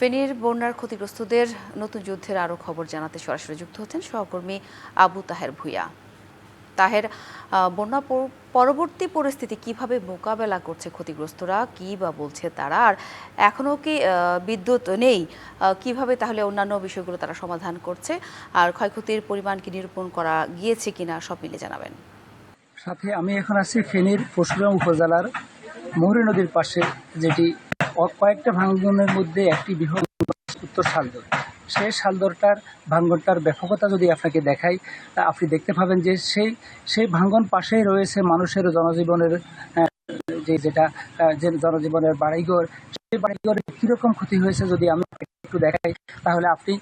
ফেনীর বন্যার ক্ষতিগ্রস্তদের নতুন যুদ্ধের আরও খবর জানাতে সরাসরি যুক্ত হচ্ছেন সহকর্মী আবু তাহের ভুইয়া। তাহের বন্যা পরবর্তী পরিস্থিতি কীভাবে মোকাবেলা করছে ক্ষতিগ্রস্তরা, কি বা বলছে তারা, আর এখনও কি বিদ্যুৎ নেই কীভাবে তাহলে অন্যান্য বিষয়গুলো তারা সমাধান করছে, আর ক্ষয়ক্ষতির পরিমাণ কি নিরূপণ করা গিয়েছে কিনা সব মিলে জানাবেন। সাথে আমি এখন আছি ফেনীর পরশুরাম উপজেলার মহুরী নদীর পাশে, যেটি কয়েকটা ভাঙ্গনের মধ্যে একটি বৃহৎ উত্তর শালদর। সেই শালদরটার ভাঙ্গনটার ব্যাপকতা যদি আপনাকে দেখাই, তা আপনি দেখতে পাবেন যে সেই সেই ভাঙ্গন পাশেই রয়েছে মানুষের জনজীবনের যে যেটা যে জনজীবনের বাড়িঘর, সেই বাড়িঘরের কীরকম ক্ষতি হয়েছে যদি আমি একটু দেখাই, তাহলে আপনি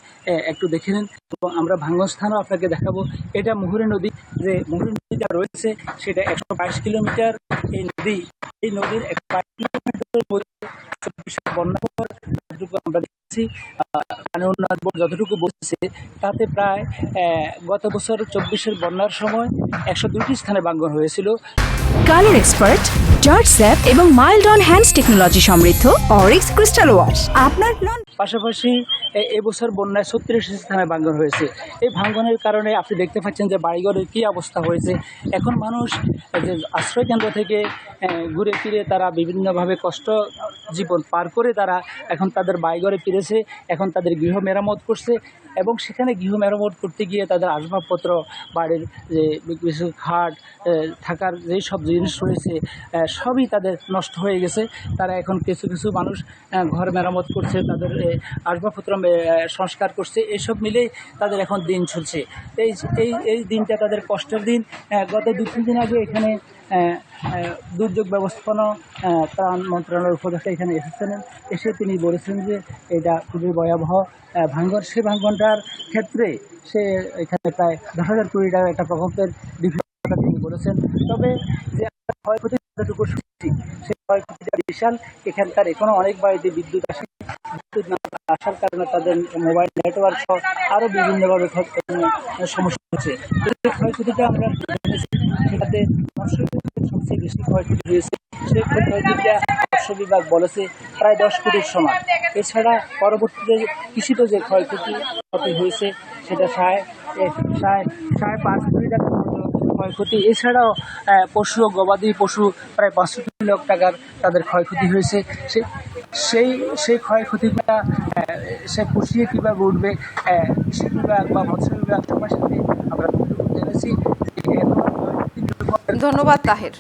একটু দেখে নিন এবং আমরা ভাঙ্গন স্থানও আপনাকে দেখাবো। এটা মুহুরী নদী, যে মুহুরী নদীটা রয়েছে, সেটা একশো বাইশ কিলোমিটার এই নদী এই নদীর এক বন্যা যতটুকু আমরা দেখছি পানি উন্নয়ন বোর্ড যতটুকু বলছে, তাতে প্রায় গত বছর চব্বিশের বন্যার সময় একশো দুইটি স্থানে বাঙ্গন হয়েছিল। কালার এক্সপার্ট, জর্জ স্যাপ এবং মাইল্ড অন হ্যান্ডস টেকনোলজি সমৃদ্ধ অরিক্স ক্রিস্টাল ওয়াশ। আপনার লন পাশাপাশি এবছর বন্যায় ছত্রিশ স্থানে ভাঙ্গন হয়েছে। এই ভাঙ্গনের কারণে আপনি দেখতে পাচ্ছেন যে বাড়িঘরের কী অবস্থা হয়েছে। এখন মানুষ আশ্রয়কেন্দ্র থেকে ঘুরে ফিরে তারা বিভিন্নভাবে কষ্ট জীবন পার করে তারা এখন তাদের বাড়িঘরে ফিরেছে, এখন তাদের গৃহ মেরামত করছে এবং সেখানে গৃহ মেরামত করতে গিয়ে তাদের আসবাবপত্র, বাড়ির যে কিছু খাট থাকার যেই সব জিনিস রয়েছে সবই তাদের নষ্ট হয়ে গেছে। তারা এখন কিছু কিছু মানুষ ঘর মেরামত করছে, তাদের আসবাবপত্র সংস্কার করছে। এসব মিলেই তাদের এখন দিন চলছে। এই এই এই দিনটা তাদের কষ্টের দিন। গত দু তিন দিন আগে এখানে দুর্যোগ ব্যবস্থাপনা ত্রাণ মন্ত্রণালয়ের উপদেষ্টা এখানে এসেছিলেন। এসে তিনি বলেছেন যে এটা খুবই ভয়াবহ ভাঙ্গন। সে ভাঙ্গনটার ক্ষেত্রে সে এখানে প্রায় দশ হাজার কোটি টাকার একটা প্রকল্পের বিভিন্ন তিনি বলেছেন। তবে যে ক্ষয়ক্ষতি যতটুকু শুনছি সেই ক্ষয়ক্ষতিটা বিশাল। এখানকার এখনও অনেক বাড়িতে বিদ্যুৎ আসে, বিদ্যুৎ আসার কারণে তাদের মোবাইল নেটওয়ার্ক সহ আরও বিভিন্নভাবে সমস্যা হচ্ছে। ক্ষয়ক্ষতিটা আমরা সেটাতে বেশি ক্ষয়ক্ষতি হয়েছে সেই ক্ষয়ক্ষতিটা মৎস্য বিভাগ বলেছে প্রায় দশ কোটির সমান এছাড়া পরবর্তীতে কৃষিতে যে ক্ষয়ক্ষতি ক্ষতি হয়েছে সেটা সাড়ে সাড়ে সাড়ে পাঁচ কোটি মতো ক্ষয়ক্ষতি এছাড়াও পশু ও গবাদি পশু প্রায় পাঁচশো লাখ টাকার তাদের ক্ষয়ক্ষতি হয়েছে সে সেই সেই ক্ষয়ক্ষতিটা সে পুষিয়ে কীভাবে উঠবে কৃষি বিভাগ বা মৎস্য বিভাগ সবার সাথে আমরা জেনেছি ধন্যবাদ তাহের।